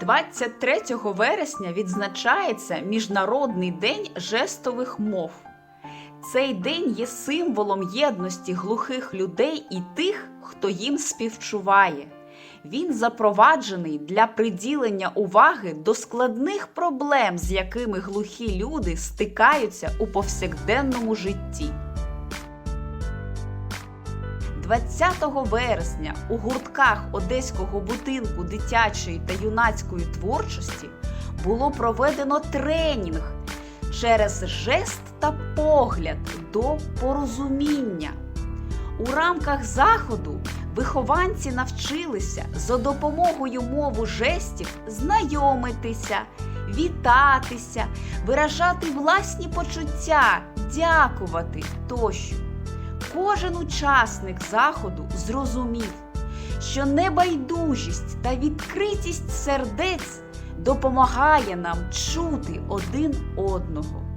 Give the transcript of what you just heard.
23 вересня відзначається Міжнародний день жестових мов. Цей день є символом єдності глухих людей і тих, хто їм співчуває. Він запроваджений для приділення уваги до складних проблем, з якими глухі люди стикаються у повсякденному житті. 20 вересня у гуртках Одеського будинку дитячої та юнацької творчості було проведено тренінг через жест та погляд до порозуміння. У рамках заходу вихованці навчилися за допомогою мови жестів знайомитися, вітатися, виражати власні почуття, дякувати тощо. Кожен учасник заходу зрозумів, що небайдужість та відкритість сердець допомагає нам чути один одного.